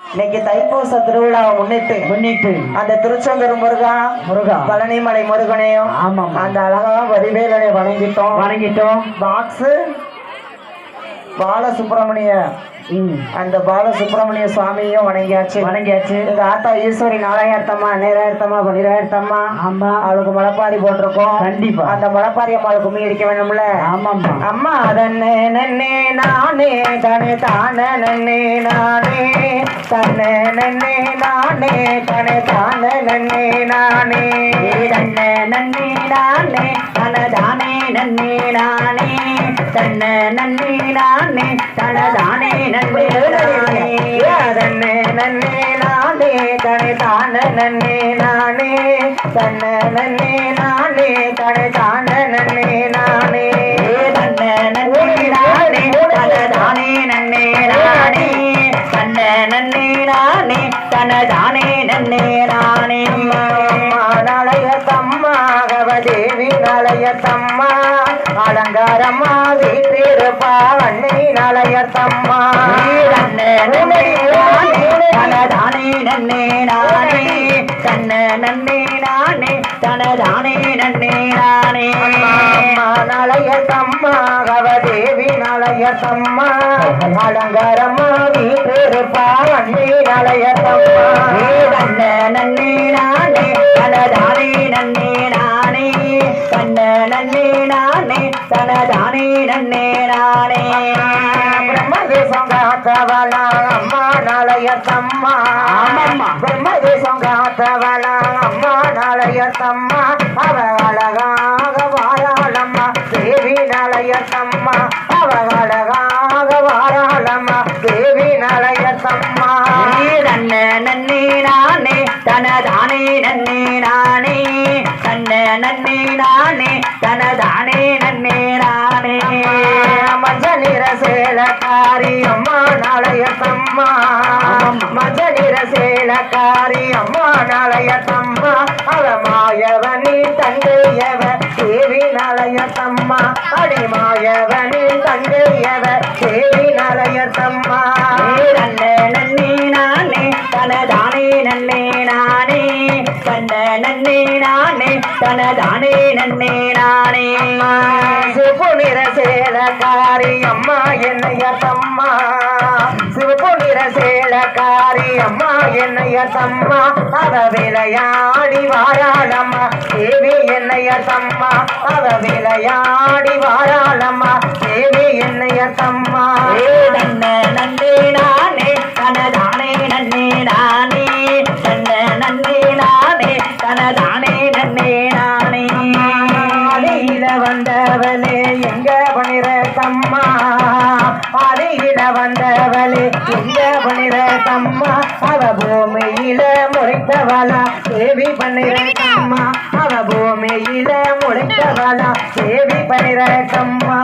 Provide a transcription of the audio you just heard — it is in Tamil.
இன்னைக்கு தைப்பூச திருவிழாவை முன்னிட்டு முன்னிட்டு அந்த திருச்செந்தூர் முருகா முருகா. பழனிமலை முருகனையும் ஆமாம் அந்த அழகா வடிவேலனை வணங்கிட்டோம். வணங்கிட்டோம். பாக்ஸ் பாலசுப்ரமணிய அந்த பாலசுப்ரமணிய சுவாமியும் வணங்கியாச்சு. வணங்கியாச்சு. எங்க ஆத்தா ஈஸ்வரி நாலாயிரத்தம்மா நேராயிரத்தம்மா பன்னிராயிரத்தம்மா ஆமா. அவளுக்கு முளைப்பாரி போட்டிருக்கோம். கண்டிப்பா. அந்த முளைப்பாரி அம்மாளுக்கு கும்மி அடிக்க வேணும்ல. ஆமாம்மா. அம்மா தன்னே நன்னே நானே தனே தான நன்னே நானே தன்னே நன்னே நானே தனே தான நன்னே நானே. தன்ன நன்னே நானே தனதானே நன்னே நானே. தன்ன நன்னே நானே தனதானே நன்னே நானே தன்னே நன்னே நானே தனே தான நன்னே நானே தன்ன நன்னே நானே தனே தான நன்னே நானே தன்ன நன்னே நானே தனதானே நன்னே நானே தன்ன நன்னே நானே தனதானே நன்னே நானே அம்மா நாளைய தம்மா கவதேவி நாளைய தம்மா அலங்காரம்மா வீட்டிருப்பா அன்னை நாளைய தம்மா தன்ன நன்னே நானே தனதானே நன்னே நானே. தன்ன நன்னே நானே தனதானே நன்னே நானே. அம்மா தம்மா கவதேவி நாளைய அலங்காரம்மா வீட்டிருப்பா அன்னை நன்னே நானே தனதானே நன்னே. தனதானே நன்னே நானே பிரம்மதேசம் காத்தவளா அம்மா நாளைய தம்மா. பிரம்மதேசம் காத்தவளா அம்மா நாளைய தம்மா அவ அழகாக வாராளம்மா தேவி நாளைய தம்மா அவ அழகாக வாராளம்மா தேவி நாளைய தம்மா தன்ன நன்னே நானே தனதானே நன்னே நானே தன்ன நன்னே நானே தனதானே மஞ்ச நிற சேலக்காரி அம்மா நாளைய தம்மா அவ மாயவனி தங்கையவ தேவி நாளைய தம்மா அடி மாயவனி தங்கையவ தேவி நாளைய தம்மா தன்ன நன்னே நானே தனதானே நன்னே நானே. தன்ன நன்னே நானே தனதானே நன்னே நானே. நிற சேலக்காரி அம்மா என்னைய தம்மா சேலக்காரி அம்மா என்னைய தம்மா அவ விளையாடி வாராளம்மா. தேவி என்னைய தம்மா அவ விளையாடி வாராளம்மா. தேவி என்னைய தம்மா தன்ன நன்னே நானே தனதானே நன்னே நானே. தன்ன நன்னே நானே தனதானே நன்னே நானே. வந்தவளே எங்க பணிர தம்மா எங்க தம்மா அவ பூமியில முளைத்தவளா. தேவி பண்ணிர தம்மா அவ பூமியில முளைத்தவளா. தேவி பண்ணிர தம்மா